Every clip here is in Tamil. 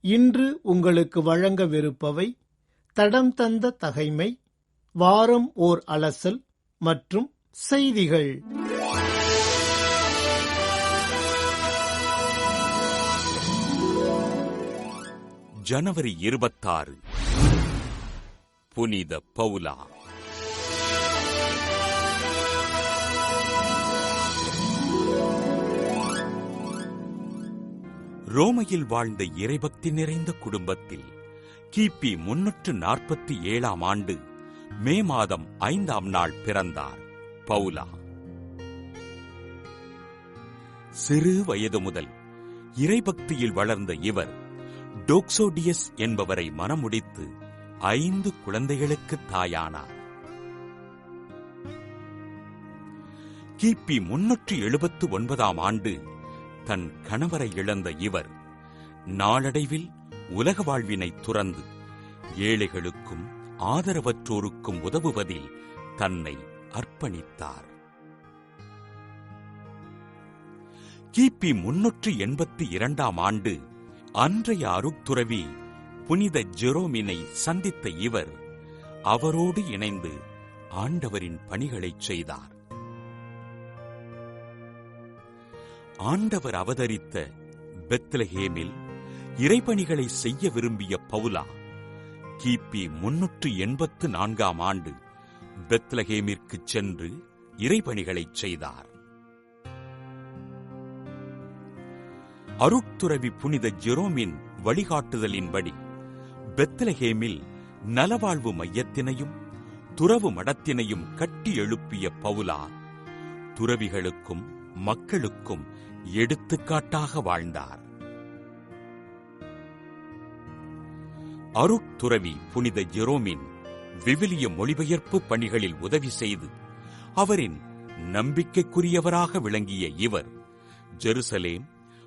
இன்று உங்களுக்கு வழங்கவிருப்பவை தடம் தந்த தகைமை வாரம் ஓர் அலசல் மற்றும் செய்திகள். ஜனவரி இருபத்தாறு புனித பவுலா. ரோமையில் வாழ்ந்த இறைபக்தி நிறைந்த குடும்பத்தில் கிபி முன்னூற்று நாற்பத்தி ஏழாம் ஆண்டு மே மாதம் ஐந்தாம் நாள் பிறந்தார் பவுலா. சிறு வயது முதல் இறைபக்தியில் வளர்ந்த இவர் டோக்சோடியஸ் என்பவரை மணமுடித்து ஐந்து குழந்தைகளுக்கு தாயானார். கிபி முன்னூற்று எழுபத்து ஒன்பதாம் ஆண்டு தன் கணவரை இழந்த இவர் நாளடைவில் உலக வாழ்வினை துறந்து ஏழைகளுக்கும் ஆதரவற்றோருக்கும் உதவுவதில் தன்னை அர்ப்பணித்தார். கிபி முன்னூற்றி எண்பத்தி இரண்டாம் ஆண்டு அன்றைய அருட்துறவி புனித ஜெரோமினை சந்தித்த இவர் அவரோடு இணைந்து ஆண்டவரின் பணிகளைச் செய்தார். ஆண்டவர் அவதரித்த பெத்லஹேமில் இறைபணிகளை செய்ய விரும்பிய பவுலா கிபி முன்னூற்று எண்பத்து நான்காம் ஆண்டு பெத்லஹேமிற்கு சென்று இறைபணிகளை செய்தார். அருட்துறவி புனித ஜெரோமின் வழிகாட்டுதலின்படி பெத்லஹேமில் நலவாழ்வு மையத்தினையும் துறவு மடத்தினையும் கட்டி எழுப்பிய பவுலா துறவிகளுக்கும் மக்களுக்கும் எடுத்துக்காட்டாக வாழ்ந்தார். அருட்துறவி புனித ஜெரோமின் விவிலிய மொழிபெயர்ப்பு பணிகளில் உதவி செய்து அவரின் நம்பிக்கைக்குரியவராக விளங்கிய இவர் ஜெருசலேம்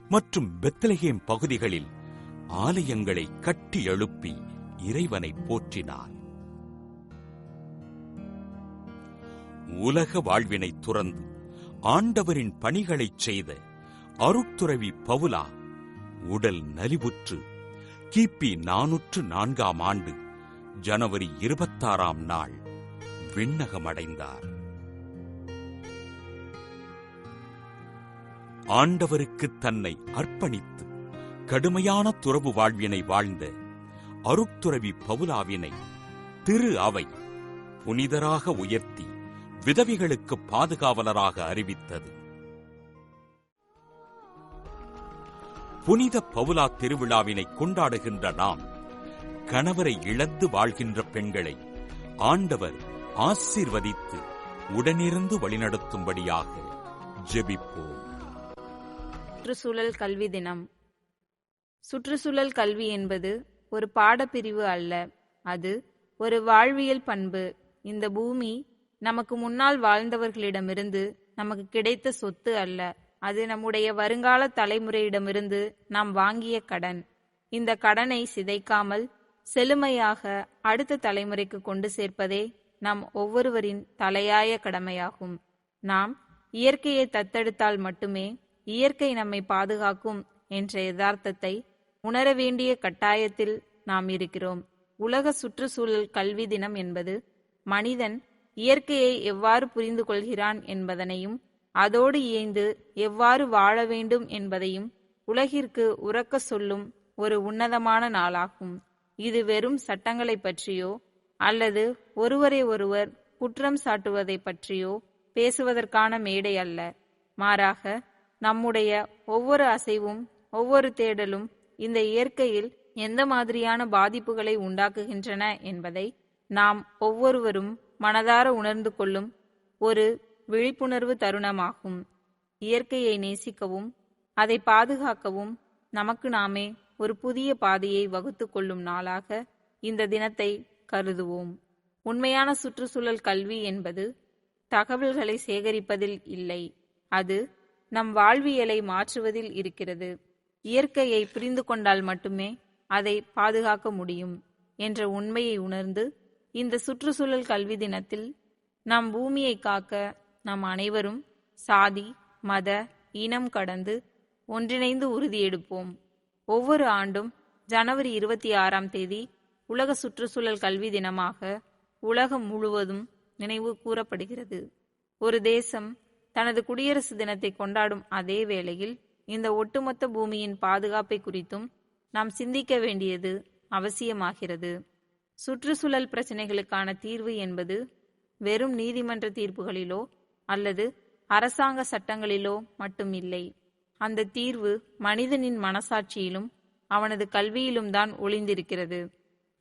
மற்றும் பெத்லஹேம் பகுதிகளில் ஆலயங்களை கட்டி எழுப்பி இறைவனை போற்றினார். உலக வாழ்வினை துறந்து ஆண்டவரின் பணிகளைச் செய்த அருட்துறவி பவுலா உடல் நலிவுற்று. கிபி நானூற்று நான்காம் ஆண்டு ஜனவரி இருபத்தாறாம் நாள் விண்ணகமடைந்தார். ஆண்டவருக்கு தன்னை அர்ப்பணித்து கடுமையான துறவு வாழ்வினை வாழ்ந்த அருட்துறவி பவுலாவினை திரு அவை புனிதராக உயர்த்தி விதவிகளுக்கு பாதுகாவலராக அறிவித்தது. புனித பவுலா திருவிழாவினை கொண்டாடுகின்ற நாம் கணவரை இழந்து வாழ்கின்ற பெண்களை ஆண்டவர் ஆசீர்வதித்து உடனிருந்து வழிநடத்தும்படியாக ஜெபிப்போம். சுற்றுச்சூழல் கல்வி தினம். சுற்றுச்சூழல் கல்வி என்பது ஒரு பாடப்பிரிவு அல்ல. அது ஒரு வாழ்வியல் பண்பு. இந்த பூமி நமக்கு முன்னால் வாழ்ந்தவர்களிடமிருந்து நமக்கு கிடைத்த சொத்து அல்ல. அது நம்முடைய வருங்கால தலைமுறையிடமிருந்து நாம் வாங்கிய கடன். இந்த கடனை சிதைக்காமல் செழுமையாக அடுத்த தலைமுறைக்கு கொண்டு சேர்ப்பதே நம் ஒவ்வொருவரின் தலையாய கடமையாகும். நாம் இயற்கையை தத்தெடுத்தால் மட்டுமே இயற்கை நம்மை பாதுகாக்கும் என்ற யதார்த்தத்தை உணர வேண்டிய கட்டாயத்தில் நாம் இருக்கிறோம். உலக சுற்றுச்சூழல் கல்வி தினம் என்பது மனிதன் இயற்கையை எவ்வாறு புரிந்து கொள்கிறான் என்பதனையும் அதோடு இயைந்து எவ்வாறு வாழ வேண்டும் என்பதையும் உலகிற்கு உறக்க சொல்லும் ஒரு உன்னதமான நாளாகும். இது வெறும் சட்டங்களை பற்றியோ அல்லது ஒருவரை ஒருவர் குற்றம் சாட்டுவதை பற்றியோ பேசுவதற்கான மேடை அல்ல. மாறாக நம்முடைய ஒவ்வொரு அசைவும் ஒவ்வொரு தேடலும் இந்த இயற்கையில் எந்த மாதிரியான பாதிப்புகளை உண்டாக்குகின்றன என்பதை நாம் ஒவ்வொருவரும் மனதார உணர்ந்து கொள்ளும் ஒரு விழிப்புணர்வு தருணமாகும். இயற்கையை நேசிக்கவும் அதை பாதுகாக்கவும் நமக்கு நாமே ஒரு புதிய பாதையை வகுத்து கொள்ளும் நாளாக இந்த தினத்தை கருதுவோம். உண்மையான சுற்றுச்சூழல் கல்வி என்பது தகவல்களை சேகரிப்பதில் இல்லை. அது நம் வாழ்வியலை மாற்றுவதில் இருக்கிறது. இயற்கையை புரிந்து கொண்டால் மட்டுமே அதை பாதுகாக்க முடியும் என்ற உண்மையை உணர்ந்து இந்த சுற்றுச்சூழல் கல்வி தினத்தில் நம் பூமியை காக்க நாம் அனைவரும் சாதி மத இனம் கடந்து ஒன்றிணைந்து உறுதியெடுப்போம் ஒவ்வொரு ஆண்டும் ஜனவரி இருபத்தி ஆறாம் தேதி உலக சுற்றுச்சூழல் கல்வி தினமாக உலகம் முழுவதும் நினைவு கூறப்படுகிறது. ஒரு தேசம் தனது குடியரசு தினத்தை கொண்டாடும் அதே வேளையில் இந்த ஒட்டுமொத்த பூமியின் பாதுகாப்பை குறித்தும் நாம் சிந்திக்க வேண்டியது அவசியமாகிறது. சுற்றுச்சூழல் பிரச்சினைகளுக்கான தீர்வு என்பது வெறும் நீதிமன்ற தீர்ப்புகளிலோ அல்லது அரசாங்க சட்டங்களிலோ மட்டும் இல்லை. அந்த தீர்வு மனிதனின் மனசாட்சியிலும் அவனது கல்வியிலும் தான் ஒளிந்திருக்கிறது.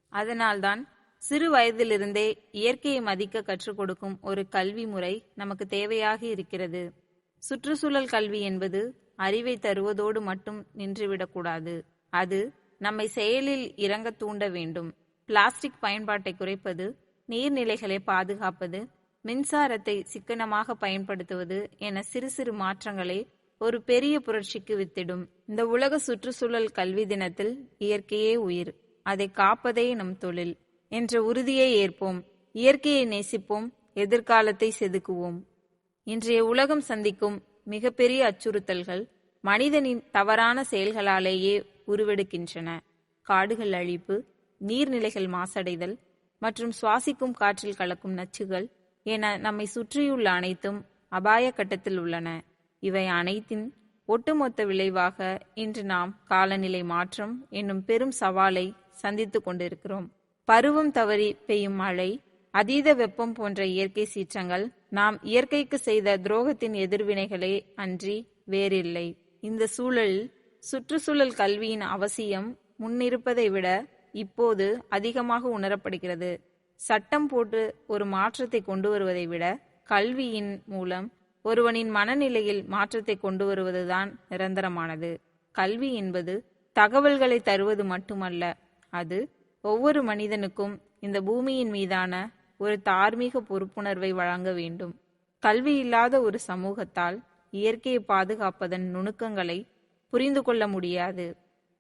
அதனால்தான் சிறு வயதிலிருந்தே இயற்கையை மதிக்க கற்றுக் கொடுக்கும் ஒரு கல்வி முறை நமக்கு தேவையாக இருக்கிறது. சுற்றுச்சூழல் கல்வி என்பது அறிவை தருவதோடு மட்டும் நின்றுவிடக்கூடாது. அது நம்மை செயலில் இறங்க தூண்ட வேண்டும். பிளாஸ்டிக் பயன்பாட்டை குறைப்பது நீர்நிலைகளை பாதுகாப்பது மின்சாரத்தை சிக்கனமாக பயன்படுத்துவது என சிறு சிறு மாற்றங்களே ஒரு பெரிய புரட்சிக்கு வித்திடும். இந்த உலக சுற்றுச்சூழல் கல்வி தினத்தில் இயற்கையே உயிர். அதை காப்பதே நம் தொழில் என்ற உறுதியை ஏற்போம். இயற்கையை நேசிப்போம் எதிர்காலத்தை செதுக்குவோம். இன்றைய உலகம் சந்திக்கும் மிகப்பெரிய அச்சுறுத்தல்கள் மனிதனின் தவறான செயல்களாலேயே உருவெடுக்கின்றன. காடுகள் அழிப்பு நீர்நிலைகள் மாசடைதல் மற்றும் சுவாசிக்கும் காற்றில் கலக்கும் நச்சுகள் என நம்மை சுற்றியுள்ள அனைத்தும் அபாய கட்டத்தில் உள்ளன. இவை அனைத்தின் ஒட்டுமொத்த விளைவாக இன்று நாம் காலநிலை மாற்றம் என்னும் பெரும் சவாலை சந்தித்து கொண்டிருக்கிறோம். பருவம் தவறி பெய்யும் மழை அதீத வெப்பம் போன்ற இயற்கை சீற்றங்கள் நாம் இயற்கைக்கு செய்த துரோகத்தின் எதிர்வினைகளே அன்றி வேறில்லை. இந்த சூழலில் சுற்றுச்சூழல் கல்வியின் அவசியம் முன்னிருப்பதை விட இப்போது அதிகமாக உணரப்படுகிறது. சட்டம் போட்டு ஒரு மாற்றத்தை கொண்டு வருவதை விட கல்வியின் மூலம் ஒருவனின் மனநிலையில் மாற்றத்தை கொண்டு வருவதுதான் நிரந்தரமானது. கல்வி என்பது தகவல்களை தருவது மட்டுமல்ல அது ஒவ்வொரு மனிதனுக்கும் இந்த பூமியின் மீதான ஒரு தார்மீக பொறுப்புணர்வை வழங்க வேண்டும். கல்வி இல்லாத ஒரு சமூகத்தால் இயற்கையை பாதுகாப்பதன் நுணுக்கங்களை புரிந்து கொள்ள முடியாது.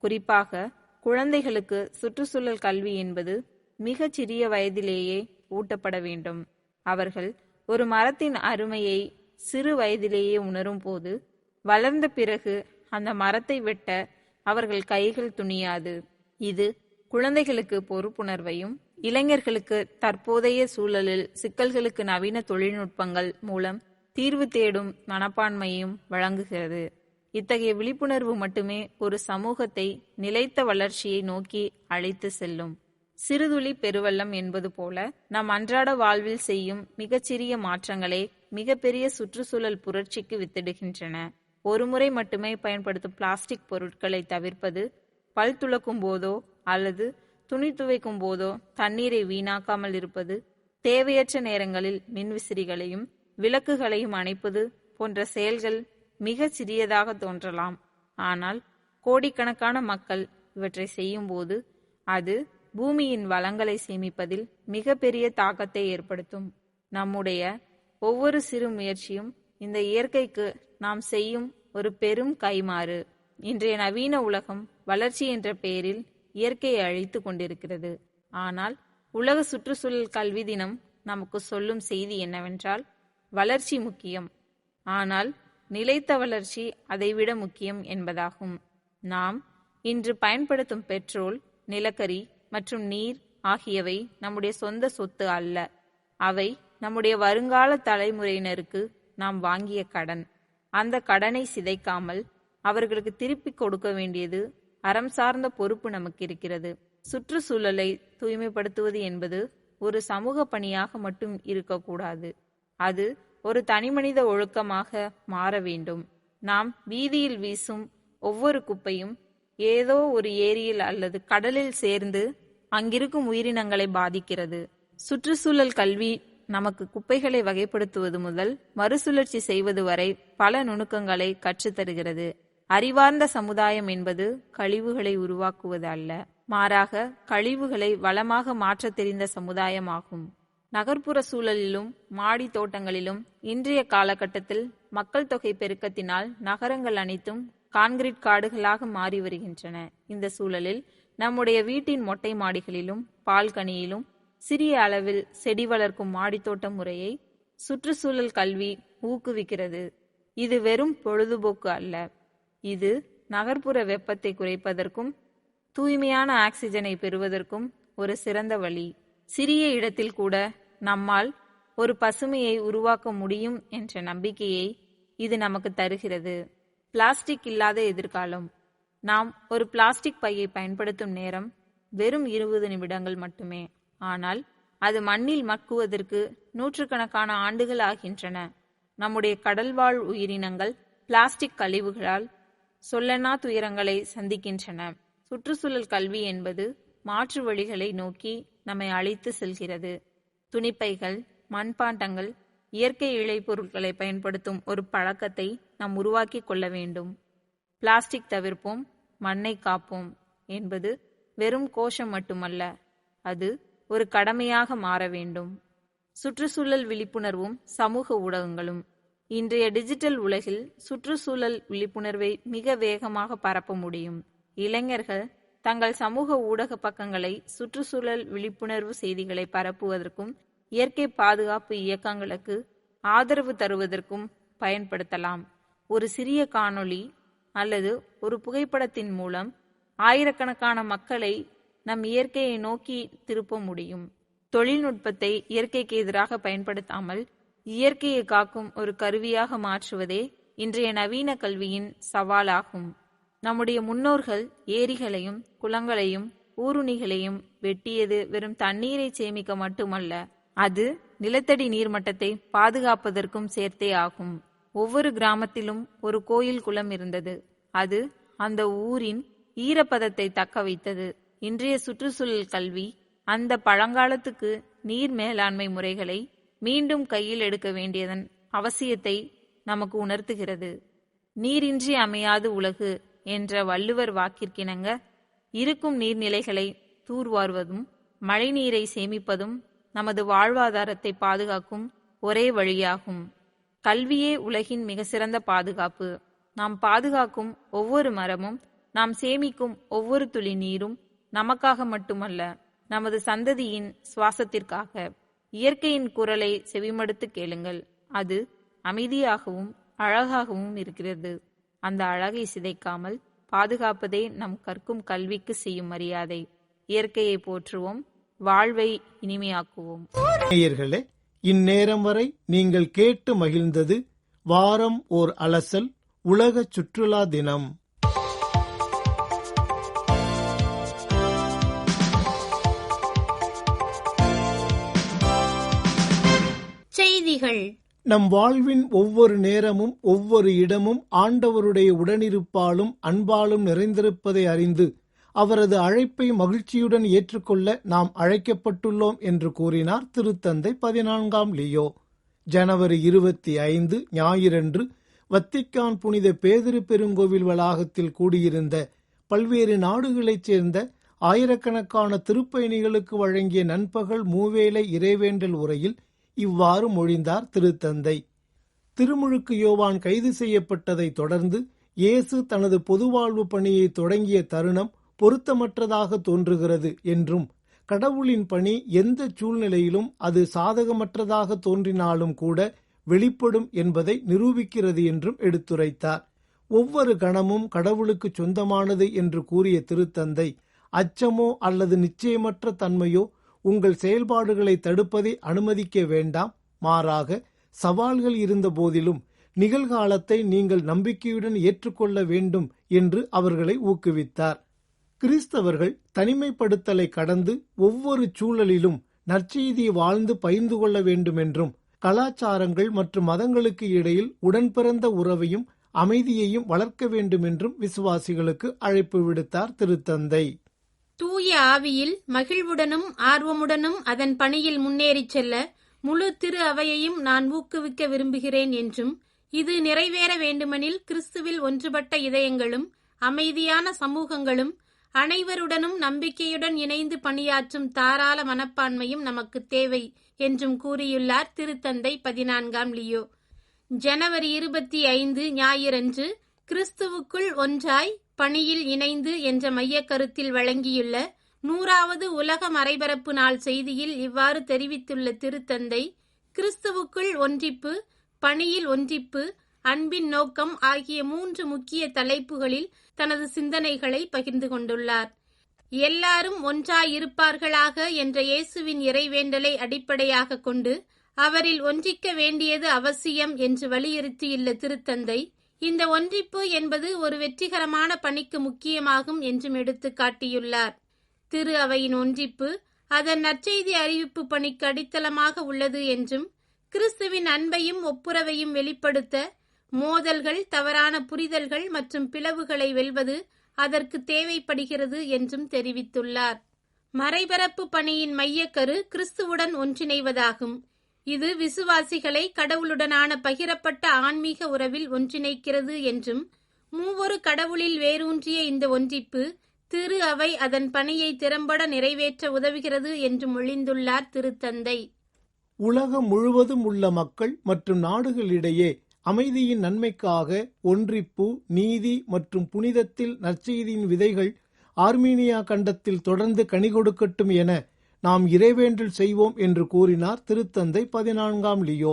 குறிப்பாக குழந்தைகளுக்கு சுற்றுச்சூழல் கல்வி என்பது மிகச் சிறிய வயதிலேயே ஊட்டப்பட வேண்டும். அவர்கள் ஒரு மரத்தின் அருமையை சிறு வயதிலேயே உணரும் போது வளர்ந்த பிறகு அந்த மரத்தை வெட்ட அவர்கள் கைகள் துணியாது. இது குழந்தைகளுக்கு பொறுப்புணர்வையும் இளைஞர்களுக்கு தற்போதைய சூழலில் சிக்கல்களுக்கு நவீன தொழில்நுட்பங்கள் மூலம் தீர்வு தேடும் மனப்பான்மையும் வழங்குகிறது. இத்தகைய விழிப்புணர்வு மட்டுமே ஒரு சமூகத்தை நிலைத்த வளர்ச்சியை நோக்கி அழைத்து செல்லும். சிறுதுளி பெருவெள்ளம் என்பது போல நம் அன்றாட வாழ்வில் செய்யும் மிகச்சிறிய மாற்றங்களே மிகப்பெரிய சுற்றுச்சூழல் புரட்சிக்கு வித்திடுகின்றன. ஒருமுறை மட்டுமே பயன்படுத்தும் பிளாஸ்டிக் பொருட்களை தவிர்ப்பது பல் துலக்கும் போதோ அல்லது துணி துவைக்கும் போதோ தண்ணீரை வீணாக்காமல் இருப்பது தேவையற்ற நேரங்களில் மின்விசிறிகளையும் விளக்குகளையும் அணைப்பது போன்ற செயல்கள் மிக சிறியதாக தோன்றலாம். ஆனால் கோடிக்கணக்கான மக்கள் இவற்றை செய்யும்போது அது பூமியின் வளங்களை சேமிப்பதில் மிகப்பெரிய தாக்கத்தை ஏற்படுத்தும். நம்முடைய ஒவ்வொரு சிறு முயற்சியும் இந்த இயற்கைக்கு நாம் செய்யும் ஒரு பெரும் கைமாறு இன்றைய நவீன உலகம் வளர்ச்சி என்ற பெயரில் இயற்கையை அழித்து கொண்டிருக்கிறது. ஆனால் உலக சுற்றுச்சூழல் கல்வி தினம் நமக்கு சொல்லும் செய்தி என்னவென்றால் வளர்ச்சி முக்கியம். ஆனால் நிலைத்த வளர்ச்சி அதைவிட முக்கியம் என்பதாகும். நாம் இன்று பயன்படுத்தும் பெட்ரோல் நிலக்கரி மற்றும் நீர் ஆகியவை நம்முடைய சொந்த சொத்து அல்ல. அவை நம்முடைய வருங்கால தலைமுறையினருக்கு நாம் வாங்கிய கடன். அந்த கடனை சிதைக்காமல் அவர்களுக்கு திருப்பிக் கொடுக்க வேண்டியது அறம் சார்ந்த பொறுப்பு நமக்கு இருக்கிறது சுற்றுச்சூழலை தூய்மைப்படுத்துவது என்பது ஒரு சமூக பணியாக மட்டும் இருக்கக்கூடாது. அது ஒரு தனிமனித ஒழுக்கமாக மாற வேண்டும். நாம் வீதியில் வீசும் ஒவ்வொரு குப்பையும் ஏதோ ஒரு ஏரியில் அல்லது கடலில் சேர்ந்து அங்கிருக்கும் உயிரினங்களை பாதிக்கிறது. சுற்றுச்சூழல் கல்வி நமக்கு குப்பைகளை வகைப்படுத்துவது முதல் மறுசுழற்சி செய்வது வரை பல நுணுக்கங்களை கற்றுத்தருகிறது. அறிவார்ந்த சமுதாயம் என்பது கழிவுகளை உருவாக்குவது அல்ல மாறாக கழிவுகளை வளமாக மாற்றத் தெரிந்த சமுதாயமாகும். நகர்ப்புற சூழலிலும் மாடி தோட்டங்களிலும் இன்றைய காலகட்டத்தில் மக்கள் தொகை பெருக்கத்தினால் நகரங்கள் அனைத்தும் கான்கிரீட் காடுகளாக மாறி வருகின்றன. இந்த சூழலில் நம்முடைய வீட்டின் மொட்டை மாடிகளிலும் பால்கனியிலும் சிறிய அளவில் செடி வளர்க்கும் மாடித்தோட்ட முறையை சுற்றுச்சூழல் கல்வி ஊக்குவிக்கிறது. இது வெறும் பொழுதுபோக்கு அல்ல. இது நகர்ப்புற வெப்பத்தை குறைப்பதற்கும் தூய்மையான ஆக்சிஜனை பெறுவதற்கும் ஒரு சிறந்த வழி. சிறிய இடத்தில் கூட நம்மால் ஒரு பசுமையை உருவாக்க முடியும் என்ற நம்பிக்கையை இது நமக்கு தருகிறது. பிளாஸ்டிக் இல்லாத எதிர்காலம். நாம் ஒரு பிளாஸ்டிக் பையை பயன்படுத்தும் நேரம் வெறும் இருபது நிமிடங்கள் மட்டுமே. ஆனால் அது மண்ணில் மக்குவதற்கு நூற்றுக்கணக்கான ஆண்டுகள் ஆகின்றன. நம்முடைய கடல்வாழ் உயிரினங்கள் பிளாஸ்டிக் கழிவுகளால் சொல்லனா துயரங்களை சந்திக்கின்றன. சுற்றுச்சூழல் கல்வி என்பது மாற்று வழிகளை நோக்கி நம்மை அழைத்து செல்கிறது. துணிப்பைகள் மண்பாண்டங்கள் இயற்கை இழைப்பொருட்களை பயன்படுத்தும் ஒரு பழக்கத்தை நாம் உருவாக்கி கொள்ள வேண்டும். பிளாஸ்டிக் தவிர்ப்போம் மண்ணை காப்போம் என்பது வெறும் கோஷம் மட்டுமல்ல அது ஒரு கடமையாக மாற வேண்டும். சுற்றுச்சூழல் விழிப்புணர்வும் சமூக ஊடகங்களும். இன்றைய டிஜிட்டல் உலகில் சுற்றுச்சூழல் விழிப்புணர்வை மிக வேகமாக பரப்ப முடியும். இளைஞர்கள் தங்கள் சமூக ஊடக பக்கங்களை சுற்றுச்சூழல் விழிப்புணர்வு செய்திகளை பரப்புவதற்கும் இயற்கை பாதுகாப்பு இயக்கங்களுக்கு ஆதரவு தருவதற்கும் பயன்படுத்தலாம். ஒரு சிறிய காணொளி அல்லது ஒரு புகைப்படத்தின் மூலம் ஆயிரக்கணக்கான மக்களை நம் இயற்கையை நோக்கி திருப்ப முடியும். தொழில்நுட்பத்தை இயற்கைக்கு எதிராக பயன்படுத்தாமல் இயற்கையை காக்கும் ஒரு கருவியாக மாற்றுவதே இன்றைய நவீன கல்வியின் சவாலாகும். நம்முடைய முன்னோர்கள் ஏரிகளையும் குளங்களையும் ஊருணிகளையும் வெட்டியது வெறும் தண்ணீரை சேமிக்க மட்டுமல்ல அது நிலத்தடி நீர்மட்டத்தை பாதுகாப்பதற்கும் சேர்த்தே ஆகும். ஒவ்வொரு கிராமத்திலும் ஒரு கோயில் குளம் இருந்தது. அது அந்த ஊரின் ஈரப்பதத்தை தக்க வைத்தது. இன்றைய சுற்றுச்சூழல் கல்வி அந்த பழங்காலத்துக்கு நீர் மேலாண்மை முறைகளை மீண்டும் கையில் எடுக்க வேண்டியதன் அவசியத்தை நமக்கு உணர்த்துகிறது. நீரின்றி அமையாது உலகு. என்ற வள்ளுவர் வாக்கிற்கிணங்க இருக்கும் நீர்நிலைகளை தூர்வாருவதும் மழைநீரை சேமிப்பதும் நமது வாழ்வாதாரத்தை பாதுகாக்கும் ஒரே வழியாகும். கல்வியே உலகின் மிக சிறந்த பாதுகாப்பு. நாம் பாதுகாக்கும் ஒவ்வொரு மரமும் நாம் சேமிக்கும் ஒவ்வொரு துளி நீரும் நமக்காக மட்டுமல்ல நமது சந்ததியின் சுவாசத்திற்காக. இயற்கையின் குரலை செவிமடுத்து கேளுங்கள். அது அமைதியாகவும் அழகாகவும் இருக்கிறது. அந்த அழகை சிதைக்காமல் பாதுகாப்பதே நம் கற்கும் கல்விக்கு செய்யும் மரியாதை. இயற்கையை போற்றுவோம். வாழ்வை இனிமையாக்குவோம். நேயர்களே இந்நேரம் வரை நீங்கள் கேட்டு மகிழ்ந்தது வாரம் ஓர் அலசல் உலக சுற்றுலா தினம். செய்திகள். நம் வாழ்வின் ஒவ்வொரு நேரமும் ஒவ்வொரு இடமும் ஆண்டவருடைய உடனிருப்பாலும் அன்பாலும் நிறைந்திருப்பதை அறிந்து அவரது அழைப்பை மகிழ்ச்சியுடன் ஏற்றுக்கொள்ள நாம் அழைக்கப்பட்டுள்ளோம் என்று கூறினார் திருத்தந்தை பதினான்காம் லியோ. ஜனவரி இருபத்தி ஐந்து ஞாயிறன்று வத்திக்கான் புனித பேதிரு பெருங்கோவில் வளாகத்தில் கூடியிருந்த பல்வேறு நாடுகளைச் சேர்ந்த ஆயிரக்கணக்கான திருப்பயணிகளுக்கு வழங்கிய நண்பகல் மூவேளை இறைவேண்டல் உரையில் இவ்வாறு மொழிந்தார் திருத்தந்தை. திருமுழுக்கு யோவான் கைது செய்யப்பட்டதை தொடர்ந்து இயேசு தனது பொதுவாழ்வு பணியை தொடங்கிய தருணம் பொருத்தமற்றதாக தோன்றுகிறது என்றும் கடவுளின் பணி எந்த சூழ்நிலையிலும் அது சாதகமற்றதாக தோன்றினாலும் கூட வெளிப்படும் என்பதை நிரூபிக்கிறது என்றும் எடுத்துரைத்தார். ஒவ்வொரு கணமும் கடவுளுக்கு சொந்தமானது என்று கூறிய திருத்தந்தை அச்சமோ அல்லது நிச்சயமற்ற தன்மையோ உங்கள் செயல்பாடுகளை தடுப்பதை அனுமதிக்க வேண்டாம். மாறாக சவால்கள் இருந்த போதிலும் நிகழ்காலத்தை நீங்கள் நம்பிக்கையுடன் ஏற்றுக்கொள்ள வேண்டும் என்று அவர்களை ஊக்குவித்தார். கிறிஸ்தவர்கள் தனிமைப்படுத்தலை கடந்து ஒவ்வொரு சூழலிலும் நற்செய்தியை வாழ்ந்து பகிர்ந்து கொள்ள வேண்டும் என்றும் கலாச்சாரங்கள் மற்றும் மதங்களுக்கு இடையில் உடன்பிறந்த உறவையும் அமைதியையும் வளர்க்க வேண்டும் என்றும் விசுவாசிகளுக்கு அழைப்பு விடுத்தார் திருத்தந்தை. தூய ஆவியில் மகிழ்வுடனும் ஆர்வமுடனும் அதன் பணியில் முன்னேறிச் செல்ல முழு திரு அவையையும் நான் ஊக்குவிக்க விரும்புகிறேன் என்றும் இது நிறைவேற வேண்டுமெனில் கிறிஸ்துவில் ஒன்றுபட்ட இதயங்களும் அமைதியான சமூகங்களும் அனைவருடனும் நம்பிக்கையுடன் இணைந்து பணியாற்றும் தாராள மனப்பான்மையும் நமக்கு தேவை என்றும் கூறியுள்ளார் திருத்தந்தை பதினான்காம் லியோ. ஜனவரி இருபத்தி ஐந்து ஞாயிறன்று கிறிஸ்துவுக்குள் ஒன்றாய் பணியில் இணைந்து என்ற மையக்கருத்தில் வழங்கியுள்ள நூறாவது உலக மறைபரப்பு நாள் செய்தியில் இவ்வாறு தெரிவித்துள்ள திருத்தந்தை கிறிஸ்துவுக்குள் ஒன்றிப்பு பணியில் ஒன்றிப்பு அன்பின் நோக்கம் ஆகிய மூன்று முக்கிய தலைப்புகளில் தனது சிந்தனைகளை பகிர்ந்து கொண்டுள்ளார். எல்லாரும் ஒன்றாயிருப்பார்களாக என்ற இயேசுவின் இறைவேண்டலை அடிப்படையாக கொண்டு அவரில் ஒன்றிக்க வேண்டியது அவசியம் என்று வலியுறுத்தியுள்ள திருத்தந்தை இந்த ஒன்றிப்பு என்பது ஒரு வெற்றிகரமான பணிக்கு முக்கியமாகும் என்றும் எடுத்து காட்டியுள்ளார். திரு அவையின் ஒன்றிப்பு அதன் நற்செய்தி அறிவிப்பு பணிக்கு அடித்தளமாக உள்ளது என்றும் கிறிஸ்துவின் அன்பையும் ஒப்புரவையும் வெளிப்படுத்த மோதல்கள் தவறான புரிதல்கள் மற்றும் பிளவுகளை வெல்வது அதற்கு தேவைப்படுகிறது என்றும் தெரிவித்துள்ளார். மறைபரப்பு பணியின் மையக்கரு கிறிஸ்துவுடன் ஒன்றிணைவதாகும். இது விசுவாசிகளை கடவுளுடனான பகிரப்பட்ட ஆன்மீக உறவில் ஒன்றிணைக்கிறது என்றும் மூவொரு கடவுளில் வேரூன்றிய இந்த ஒன்றிப்பு திரு அவை அதன் பணியை திறம்பட நிறைவேற்ற உதவுகிறது என்று மொழிந்துள்ளார் திருத்தந்தை. உலகம் முழுவதும் உள்ள மக்கள் மற்றும் நாடுகளிடையே அமைதியின் நன்மைக்காக ஒன்றிப்பு நீதி மற்றும் புனிதத்தில் நற்செய்தியின் விதைகள் ஆர்மீனியா கண்டத்தில் தொடர்ந்து கனி கொடுக்கட்டும் என நாம் இறைவேண்டல் செய்வோம் என்று கூறினார் திருத்தந்தை பதினான்காம் லியோ.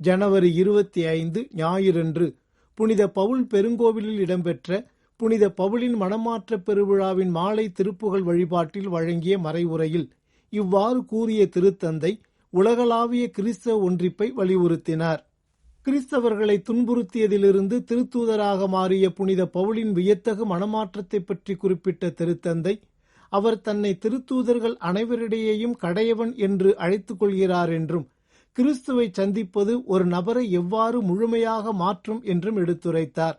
ஜனவரி இருபத்தி ஐந்து ஞாயிறன்று புனித பவுல் பெருங்கோவிலில் இடம்பெற்ற புனித பவுலின் மனமாற்ற பெருவிழாவின் மாலை திருப்புகழ் வழிபாட்டில் வழங்கிய மறைவுரையில் இவ்வாறு கூறிய திருத்தந்தை உலகளாவிய கிறிஸ்தவ ஒன்றிப்பை வலியுறுத்தினார். கிறிஸ்தவர்களை துன்புறுத்தியதிலிருந்து திருத்தூதராக மாறிய புனித பவுலின் வியத்தகு மனமாற்றத்தை பற்றி குறிப்பிட்ட திருத்தந்தை அவர் தன்னை திருத்தூதர்கள் அனைவரிடையேயும் கடையவன் என்று அழைத்துக் கொள்கிறார் என்றும் கிறிஸ்துவை சந்திப்பது ஒரு நபரை எவ்வாறு முழுமையாக மாற்றும் என்றும் எடுத்துரைத்தார்.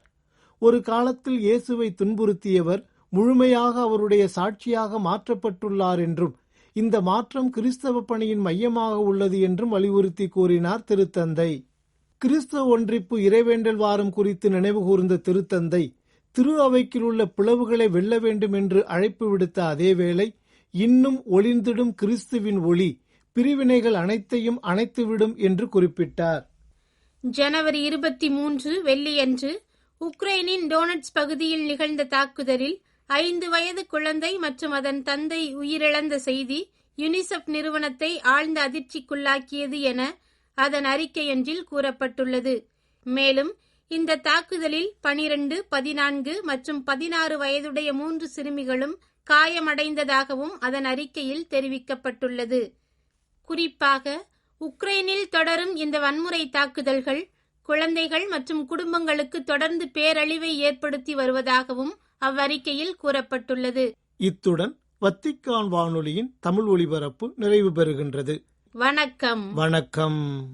ஒரு காலத்தில் இயேசுவை துன்புறுத்தியவர் முழுமையாக அவருடைய சாட்சியாக மாற்றப்பட்டுள்ளார் என்றும் இந்த மாற்றம் கிறிஸ்தவ பணியின் மையமாக உள்ளது என்றும் வலியுறுத்தி கூறினார் திருத்தந்தை. கிறிஸ்தவ ஒன்றிப்பு இறைவேண்டல் வாரம் குறித்து நினைவு கூர்ந்த திருத்தந்தை திரு அவைக்கில் உள்ள பிளவுகளை வெல்ல வேண்டும் என்று அழைப்பு விடுத்த அதேவேளை இன்னும் ஒளிர்ந்திடும் கிறிஸ்துவின் ஒளி பிரிவினைகள் அனைத்தையும் அணைத்துவிடும் என்று குறிப்பிட்டார். ஜனவரி இருபத்தி மூன்று வெள்ளியன்று உக்ரைனின் டோனட்ஸ் பகுதியில் நிகழ்ந்த தாக்குதலில் ஐந்து வயது குழந்தை மற்றும் அதன் தந்தை உயிரிழந்த செய்தி யுனிசெஃப் நிறுவனத்தை ஆழ்ந்த அதிர்ச்சிக்குள்ளாக்கியது என அதன் அறிக்கையொன்றில் கூறப்பட்டுள்ளது. மேலும் இந்த தாக்குதலில் பனிரெண்டு பதினான்கு மற்றும் பதினாறு வயதுடைய மூன்று சிறுமிகளும் காயமடைந்ததாகவும் அதன் அறிக்கையில் தெரிவிக்கப்பட்டுள்ளது. குறிப்பாக உக்ரைனில் தொடரும் இந்த வன்முறை தாக்குதல்கள் குழந்தைகள் மற்றும் குடும்பங்களுக்கு தொடர்ந்து பேரழிவை ஏற்படுத்தி வருவதாகவும் அவ்வறிக்கையில் கூறப்பட்டுள்ளது. இத்துடன் வத்திக்கான் வானொலியின் தமிழ் ஒலிபரப்பு நிறைவு பெறுகின்றது. வணக்கம். வணக்கம்.